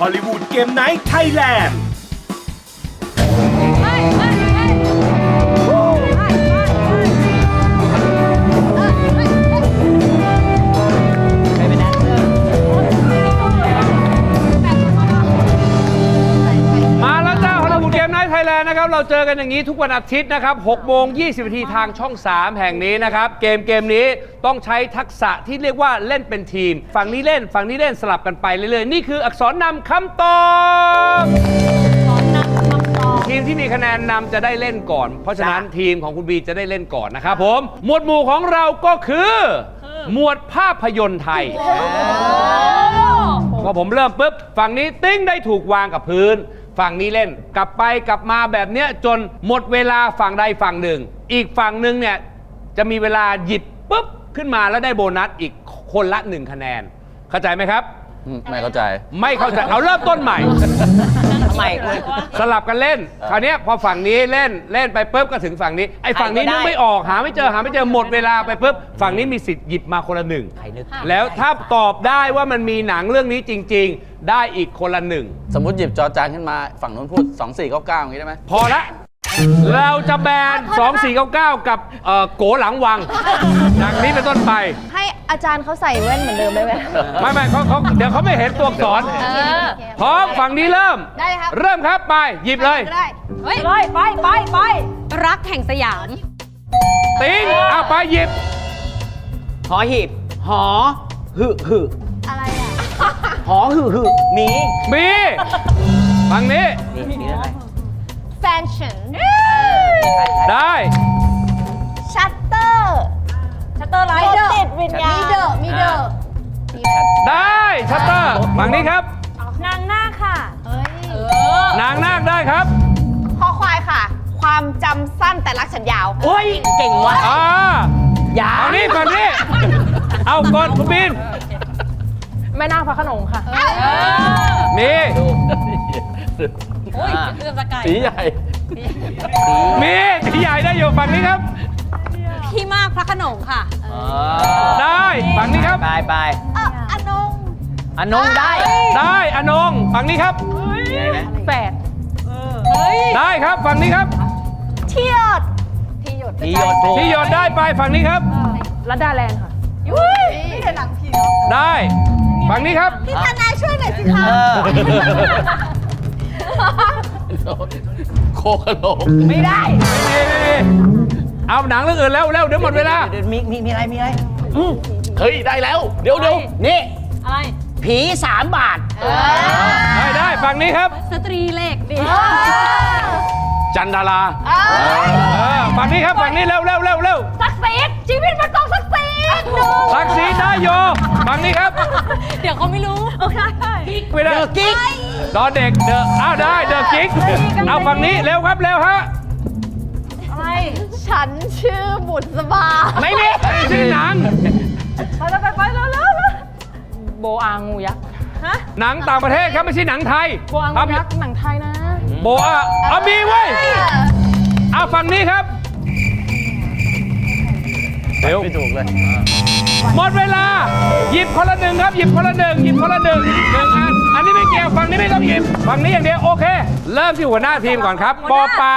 ฮอลลีวูดเกมไนท์ไทยแลนด์ นท์ไทยแลนด์นะครับเราเจอกันอย่างนี้ทุกวันอาทิตย์นะครับ6โมง20นาทีทางช่อง 3 แห่งนี้นะครับ เกมเกมนี้ต้องใช้ทักษะที่เรียกว่าเล่นเป็นทีม ฝั่งนี้เล่น ฝั่งนี้เล่นสลับกันไปเรื่อยๆ นี่คืออักษรนำคำตอบทีมที่มีคะแนนนำจะได้เล่นก่อน เพราะฉะนั้นทีมของคุณบีจะได้เล่นก่อนนะครับผม หมวดหมู่ของเราก็คือ หมวดภาพยนตร์ไทยพอผมเริ่มปุ๊บฝั่งนี้ติ้งได้ถูกวางกับพื้น ฝั่งนี้เล่น กลับไปกลับมาแบบเนี้ยจนหมดเวลาฝั่งใดฝั่งหนึ่ง อีกฝั่งหนึ่งเนี่ยจะมีเวลาหยิบปุ๊บขึ้นมาแล้วได้โบนัสอีกคนละหนึ่งคะแนน เข้าใจไหมครับ ไม่เข้าใจ ไม่เข้าใจเอาเริ่มต้นใหม่ ทำไมคุณสลับกันเล่น คราวเนี้ยพอฝั่งนี้เล่นเล่นไปปุ๊บก็ถึงฝั่งนี้ไอ้ฝั่งนี้ใครก็นึกได้ไม่ออกหาไม่เจอหาไม่เจอหมดเวลาไปปุ๊บฝั่งนี้มีสิทธิ์หยิบมาคนละหนึ่งใครนึก แล้วถ้าตอบได้ว่ามันมีหนังเรื่องนี้จริง ๆ ได้อีกคนละหนึ่งสมมติหยิบจอจานขึ้นมาฝั่งนู้นพูด 2499อย่างนี้ได้ไหม พอละ เราจะแบน 2499 กับเอ่อโกหลังวังจากนี้เป็นต้นไป ให้อาจารย์เขาใส่แว่นเหมือนเดิมได้ไหมไม่ไม่เขาเขาเดี๋ยวเขาไม่เห็นตัวอักษรพร้อมฝั่งนี้เริ่ม ได้เลยครับ เริ่มครับไปหยิบเลยก็ได้ เฮ้ยเลยไปไปไปรักแห่งสยาม ติ้งเอาไปหยิบ หอหีบ หอหึหึอะไรอะ หอหึหึมีมีฝั่งนี้ มีมีอะไร แฟนฉันได้ ชัตเตอร์ชัตเตอร์ไลมีท์เดอร์มีเดอร์มีเดอร์ได้ชัตเตอร์ฝั่งนี้ครับ นางหน้าค่ะเฮ้ยนางนาคได้ครับคอควายค่ะ ความจำสั้นแต่รักฉันยาว โอ้ยเก่งว่ะอ่าอย่าฝั่งนี้ฝั่งนี้ เอาก่อนคุณบินแม่นางพระโขนงค่ะ มี โอ้ยเรื่องสกายสีใหญ่ มีที่ใหญ่ได้อยู่ฝั่งนี้ครับ พี่มากพระโขนงค่ะได้ฝั่งนี้ครับ ไปไปเอออนงอนงได้ได้อนงฝั่งนี้ครับไงนะแฝดเฮ้ยได้ครับฝั่งนี้ครับเทียดที่หยดทีโยนถูกที่หยดได้ไปฝั่งนี้ครับ รัดดาแลนด์ค่ะไม่เห็นหลังผีได้ฝั่งนี้ครับ พี่ธนายช่วยหน่อยสิคะเออ โคกระโหลกไม่ได้นี่นี่นี่เอาหนังเรื่องอื่นแล้วเร็วเดี๋ยวหมดเวลาดี๋ยวมีมีมีอะไรมีอะไรเฮ้ยได้แล้ว เดี๋ยวเดี๋ยวนี่ อะไรผีสามบาท ได้ได้ฝั่งนี้ครับ สตรีเหล็กดิจันดาราเออฝั่งนี้ครับฝั่งนี้เร็วเร็วเร็วเร็วสักซีดชีวิตมันต้องสักซีดทักษีได้โยฝั่งนี้ครับ เดี๋ยวเขาไม่รู้ โอเคไม่ได้เดอะกิ๊กดอเด็กเดอะอ้าวได้เดอะกิ๊กเอาฝั่งนี้เร็วครับเร็วฮะอะไรฉันชื่อบุษบาไม่มีชื่อหนัง ไปแล้วไปไปแล้วแล้วโบอางูยักษ์ฮะหนังต่างประเทศครับไม่ใช่หนังไทยโบอางูยักษ์หนังไทยนะ โบอาเอามีเว้ยเอาฝั่งนี้ครับ เร็วไม่ถูกเลย หมดเวลา หยิบคนละหนึ่งครับ หยิบคนละหนึ่งหยิบคนละหนึ่งหนึ่งอัน อันนี้ไม่เกี่ยวฝั่งนี้ไม่ต้องหยิบฝั่งนี้อย่างเดียวโอเค เริ่มที่หัวหน้าทีมก่อนครับปอปา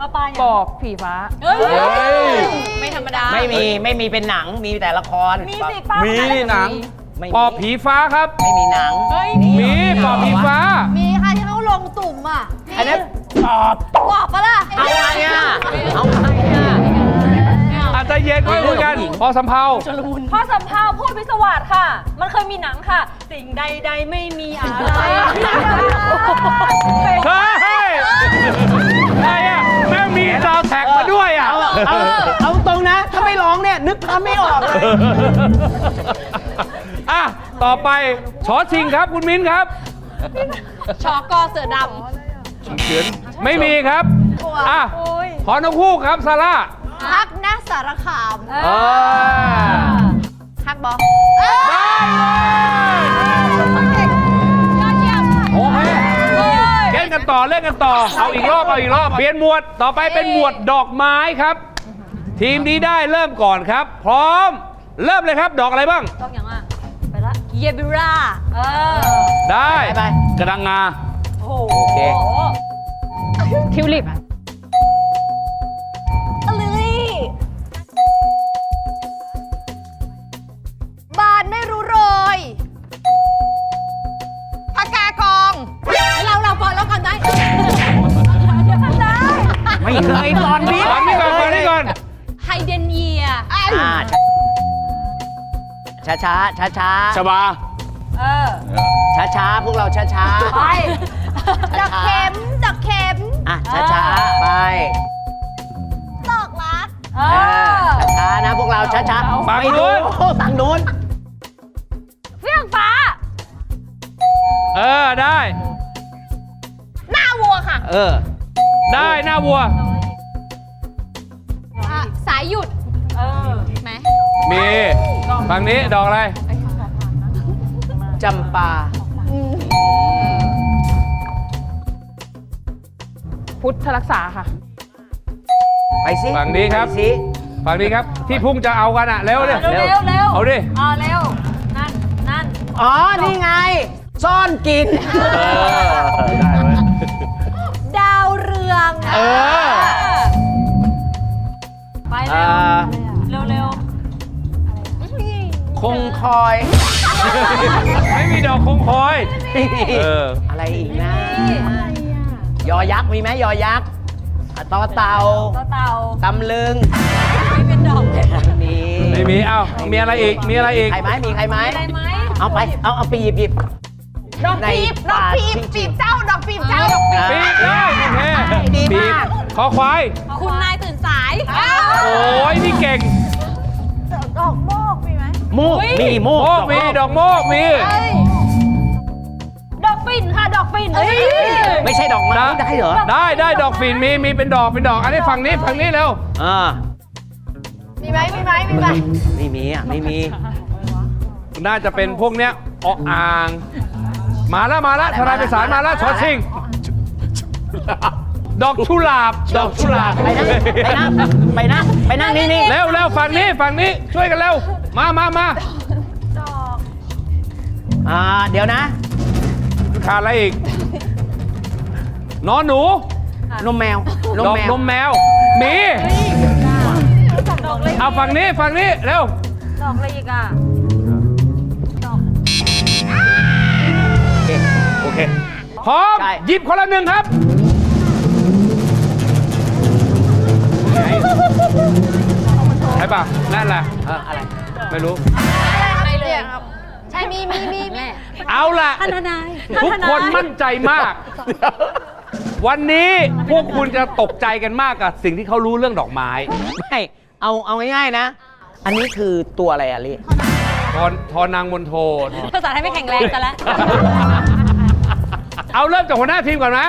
ปอปาปอบผีฟ้าเฮ้ย ไม่ธรรมดา ไม่มีไม่มีเป็นหนังมีแต่ละคร มีสิป้ามีมีหนังไม่ปอบผีฟ้าครับ ไม่มีหนังเฮ้ยมีปอบผีฟ้า มีค่ะที่เขาลงตุ่มอะ อันนั้นตอบบอกปะล่ะ เอาไงอะเอาไงอะ พอสำเพาพ่อสำเภาพูดพิศวาสค่ะ มันเคยมีหนังค่ะ สิ่งใดๆไม่มีอะไรเฮ้ยอะไรอะแม่งมีดาวแท็กมาด้วยอะ เอาเอาตรงนะ ถ้าไม่ร้องเนี่ย นึกภาพไม่ออกเลยอะ ต่อไปชอชิงครับคุณมิ้นครับ ชอกอเสือดไม่มีครับ อะำโอ้ยขอนกฮูกครับซาร่า ฮักนะสารคามเออฮักบอได้เลยโอเคเล่นกันต่อเล่นกันต่อ เอาอีกรอบเอาอีกรอบเปลี่ยนหมวดต่อไปเป็นหมวดดอกไม้ครับ ทีมนี้ได้เริ่มก่อนครับ พร้อม เริ่มเลยครับ ดอกอะไรบ้างต้องอย่างอะไปละเยบิราเออได้ไปไปกระดังงาโอ้โหโอเคทิวลิปลิ เดนเยียอ่าช้าช้าช้าช้าชบาเออช้าช้าๆพวกเราช้าช้าไปดอกเข็มดอกเข็มอะช้าช้าๆไปดอกรักเอเอออช้าๆนะพวกเราช้าช้าฝั่งไม่นู้รู้นฝั่งนู้นเฟื่องฟ้า เออได้ หน้าวัวค่ะ เออ ได้หน้าวัวอะสายหยุดเออไหม มีฝั่งนี้ดอกอะไรจำปา พุทธรักษาค่ะ ไปสิฝั่งนี้ครับ ไปสิฝั่งนี้ครับที่พุ่งจะเอากันอะเร็วดิเร็วเร็วเร็วเอาดิอ่าเร็ว นั่น นั่น อ๋อ นี่ไง ซ่อนกิน เออได้เว้ยดาวเรืองเออ คงคอย ไม่มีดอกคงคอยเอออะไรอีกนะ ยอยักษ์มีไหมยอยักษ์อะต่อเต่าต่อเต่าตำลึงไม่เป็นดอกเลยมีไม่มีเอ้ามีอะไรอีกมีอะไรอีก ใครไหมมีใครไหมอะไรไหมเอาไปเอาเอาไปหยิบหยิบดอกในปีบดอกป่าปีบจริงๆปีบเจ้า ดอกปีบเจ้าดอกปีบปีกได้โอเคดีปีกมาก คอควายคุณนายตื่นสาย โอ้ยนี่เก่ง โมกมีโมโมกกมีดอกโมกมี ดอกปิ่นค่ะ ดอกปิ่นเอ้ยไม่ใช่ดอกไม้ได้ได้เหรอได้ได้ดอกฝิ่นมีมีเป็นดอกเป็นดอกอันนี้ฝั่งนี้ฝั่งนี้เร็วอ่ามีไหมมีไหมมีไหมไม่มีอะไม่มี น่าจะเป็นพวกเนี้ยออกอ่าง มาแล้วมาแล้วทนายไปสารมาแล้วชอชิง ดอกชุลาบดอกชุลาบไปนะไปนะไปนะไปนั่งนี่นี่เร็วเร็วฝั่งนี้ฝั่งนี้ช่วยกันเร็ว มามามาอ่าเดี๋ยวนะ ขาดอะไรอีกนอนหนู นมแมวนดมอกแมวนมแมวมีดอกอะไรเอาฝั่งนี้ฝั่งนี้เร็วดอกอะไรอีกอะโอเคโอเคพร้อมใช่ หยิบคนละหนึ่งครับ ใช่ป่ะนั่นแหละ เอออะไร ไม่รู้ใช่เลยครับ ใช่มีมีมีมี เอาล่ะ ท่านทนาย ทุกคนมั่นใจมาก วันนี้พวกคุณจะตกใจกันมากกับสิ่งที่เขารู้เรื่องดอกไม้ไม่เอาเอาง่ายๆนะ อันนี้คือตัวอะไรอะลิทอนทอนางมนโทภาษาไทยไม่แข็งแรงซะแล้ว เอาเริ่มจากหัวหน้าทีมก่อนไหม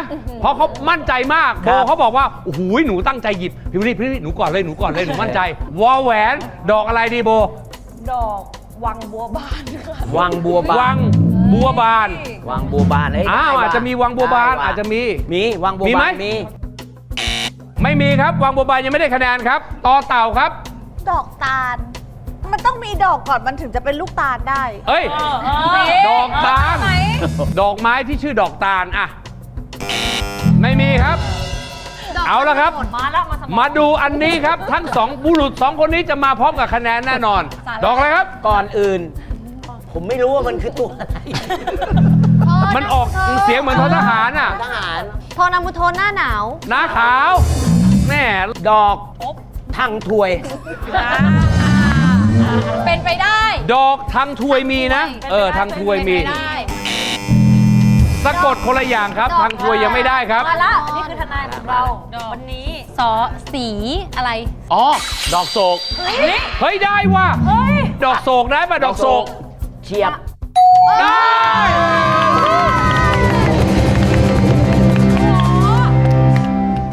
เพราะเขามั่นใจมากโบเขาบอกว่าโอ้โหหนูตั้งใจหยิบพี่วิลลี่พี่วิลลี่หนูก่อนเลยหนูก่อนเลยหนูมั่นใจวอแหวน ดอกอะไรดีโบ ดอกวังบัวบานค่ะวังบัวบาวันงบัวบาน วังบัวบานเอ้ยอ้าวได้ว่อาจจะมีวังบัวบานได้ว่อาจจะมี มีวังบัวมีไหม บานมีไม่มีครับ วังบัวบานยังไม่ได้คะแนนครับต่อเต่าครับ ดอกตาล มันต้องมีดอกก่อนมันถึงจะเป็นลูกตาลได้ เอ้ย ดอกตาลไหมดอกไม้ที่ชื่อดอกตาลอะไม่มีครับ เอาละครับ มาแล้วมาสมองมาดูอันนี้ครับ ทั้งสองบุรุษสองคนนี้จะมาพร้อมกับคะแนนแน่นอนสาระดอกอะไรครับ ก่อนอื่น ผมไม่รู้ว่ามันคือตัวอะไรมันออกเสียงเหมือนททหารอะทหารโทนามุโทหน้าหนาวหน้าขาวแน่ดอกทางถวย เป็นไปได้ ดอกทางถวยมีนะ เออทางถวยมีเป็นไปได้ สะกดคนละอย่างครับ ทางถวยยังไม่ได้ครับ มาละนี่คือทนายของเรา วันนี้สอสีอะไร อ๋อ ดอกโศก เฮ้ย ได้ว่ะเฮ้ยดอกโศกได้ป่ะดอกโศก เฉียบ ได้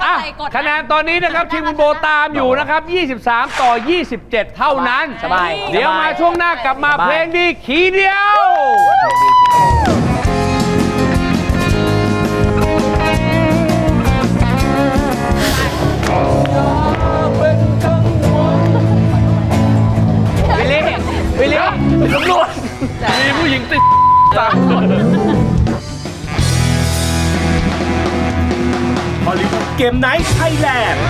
อะใส่กดคะแนนตอนนี้นะครับทีมคุณโบตามอยู่นะครับ 23 ต่อ 27 เท่านั้น สบาย เดี๋ยวสบายมาช่วงหน้ากลับมาสบายเพลงดีขีเดียว เกมไนท์ไทยแลนด์